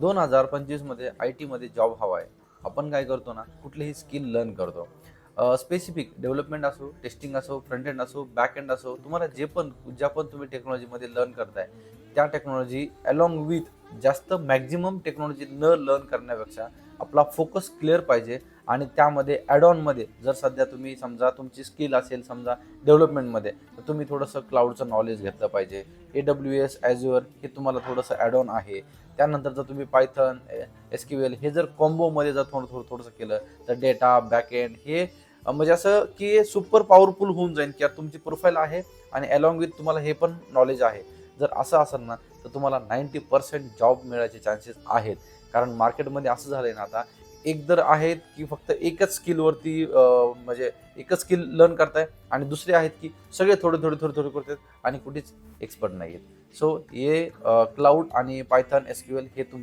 दोन हजार पंचवीसमध्ये आय टीमध्ये जॉब हवा आहे. आपण काय करतो ना कुठलीही स्किल लर्न करतो. स्पेसिफिक डेव्हलपमेंट असो टेस्टिंग असो फ्रंट एंड असो बॅक एंड असो तुम्हाला जे पण ज्या पण तुम्ही टेक्नॉलॉजीमध्ये लर्न करताय त्या टेक्नॉलॉजी अलॉंग विथ जास्त मॅक्झिमम टेक्नॉलॉजी न लर्न करण्यापेक्षा आपला फोकस क्लिअर पाहिजे. आणि त्यामध्ये ॲडॉनमध्ये जर सध्या तुम्ही समजा तुमची स्किल असेल समजा डेव्हलपमेंटमध्ये तर तुम्ही थोडंसं क्लाउडचं नॉलेज घेतलं पाहिजे. ए डब्ल्यू एस ॲज्युअर हे तुम्हाला थोडंसं ॲडॉन आहे. त्यानंतर जर तुम्ही पायथन एस क्यू एल हे जर कॉम्बोमध्ये जर थोडं थोडं थोडंसं केलं तर डेटा बॅकएंड हे म्हणजे असं की सुपर पॉवरफुल होऊन जाईल की आता तुमची प्रोफाईल आहे आणि अलॉंग विथ तुम्हाला हे पण नॉलेज आहे. जर असं असेल ना तर तुम्हाला नाईंटी पर्सेंट जॉब मिळायचे चान्सेस आहेत. कारण मार्केटमध्ये असं झालं आहे ना आता एक दर आहेत की फक्त एकच स्किलवरती म्हणजे एकच स्किल लर्न करताय आणि दुसरे आहेत की सगळे थोडे थोडे थोडे थोडे करतात आणि कुठेच एक्सपर्ट नाही आहेत सो हे क्लाउड आणि पायथन एस क्यू एल हे तुम